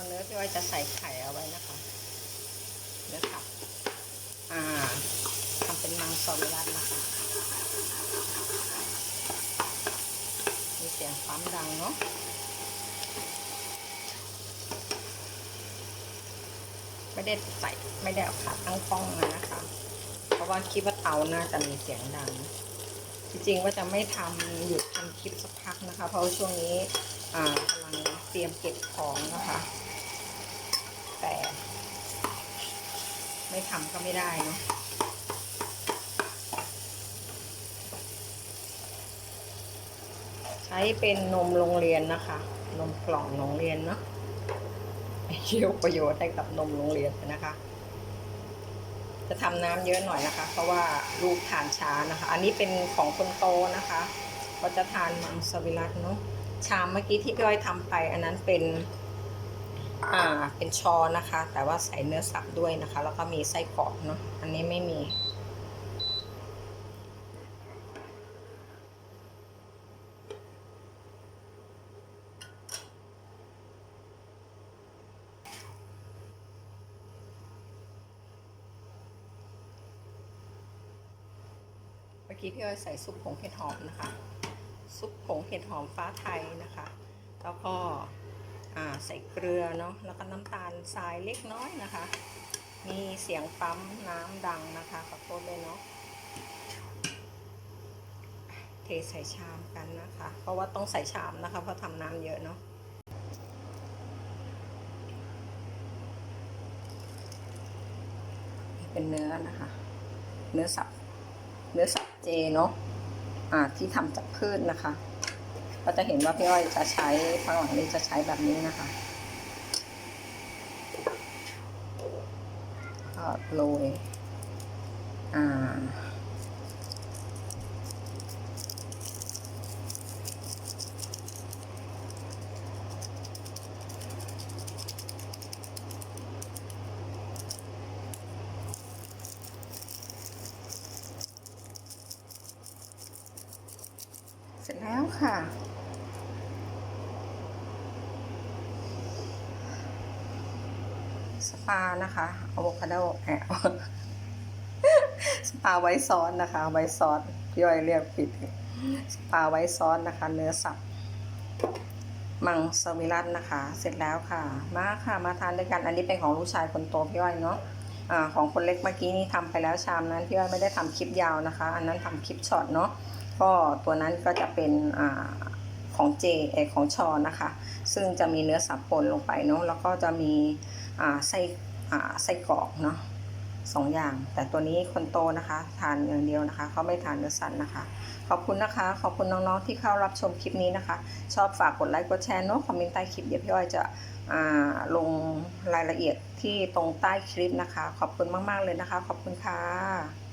อพี่อ้อยจะใส่ไข่เอาไว้นะคะเดี๋ยวค่ะอ่าทำเป็นมังสวิรัตนะคะมีเสียงความดังเนาะไม่ได้ใส่ไม่ได้เอาขาตั้งกล้องมานะคะ เพราะว่าคิดว่าเตาน่าจะมีเสียงดัง จริงๆว่าจะไม่ทำหยุดทำคลิปสักพักนะคะ เพราะช่วงนี้กำลังเตรียมเก็บของนะคะ แต่ ไม่ทำก็ไม่ได้เนาะใช้เป็นนมโรงเรียนนะคะ นมกล่องโรงเรียนเนาะเยี่ยวประโยชน์ให้กับนมโรงเรียนนะคะ จะทำน้ำเยอะหน่อยนะคะ เพราะว่าลูกทานช้านะคะ อันนี้เป็นของคนโตนะคะ ก็จะทานมังสวิรัตเนาะชามเมื่อกี้ที่พี่อ้อยทำไป อันนั้นเป็น อ่าเป็นชอนะคะ แต่ว่าใส่เนื้อสับด้วยนะคะ แล้วก็มีไส้กรอกเนาะอันนี้ไม่มีเมื่อกี้พี่อ้อยใส่ซุปผงเห็ดหอมนะคะ ซุปผงเห็ดหอมฟ้าไทยนะคะ แล้วก็อ่า ใส่เกลือเนาะแล้วก็น้ำตาลทรายเล็กน้อยนะคะ มีเสียงปั๊มน้ำดังนะคะขอโทษเลยเนาะเทใส่ชามกันนะคะ เพราะว่าต้องใส่ชามนะคะ เพราะทำน้ำเยอะเนาะเป็นเนื้อนะคะ เนื้อสับเนื้อสับเจเนาะอ่าที่ทำจากพืชนะคะ ก็จะเห็นว่าพี่อ้อยจะใช้ข้างหลังนี้จะใช้แบบนี้นะคะก็โรยอ่า เสร็จแล้วค่ะ สปานะคะอะโวคาโดแอบสปาไว้ซอสนะคะ ไว้ซอสพี่อ้อยเรียกผิด สปาไว้ซอสนะคะ เนื้อสับมังสวิรัตนะคะ เสร็จแล้วค่ะ มาค่ะ มาทานด้วยกัน อันนี้เป็นของลูกชายคนโตพี่อ้อยเนาะอ่าของคนเล็กเมื่อกี้นี่ทำไปแล้วชามนั้นพี่อ้อยไม่ได้ทำคลิปยาวนะคะ อันนั้นทำคลิปช็อตเนาะ ก็ตัวนั้นก็จะเป็นอของเจเอของชอนะคะ ซึ่งจะมีเนื้อสับปนลงไปเนาะแล้วก็จะมีไส้อ่าไส้กรอกเนาะสองอย่าง แต่ตัวนี้คนโตนะคะ ทานอย่างเดียวนะคะ เขาไม่ทานเนื้อสัตว์นะคะ ขอบคุณนะคะ ขอบคุณน้องๆที่เข้ารับชมคลิปนี้นะคะ ชอบฝากกดไลค์กดแชร์เนาะคอมเมนต์ใต้คลิปเดี๋ยวพี่อ้อยจะลงรายละเอียดที่ตรงใต้คลิปนะคะ ขอบคุณมากๆเลยนะคะ ขอบคุณค่ะ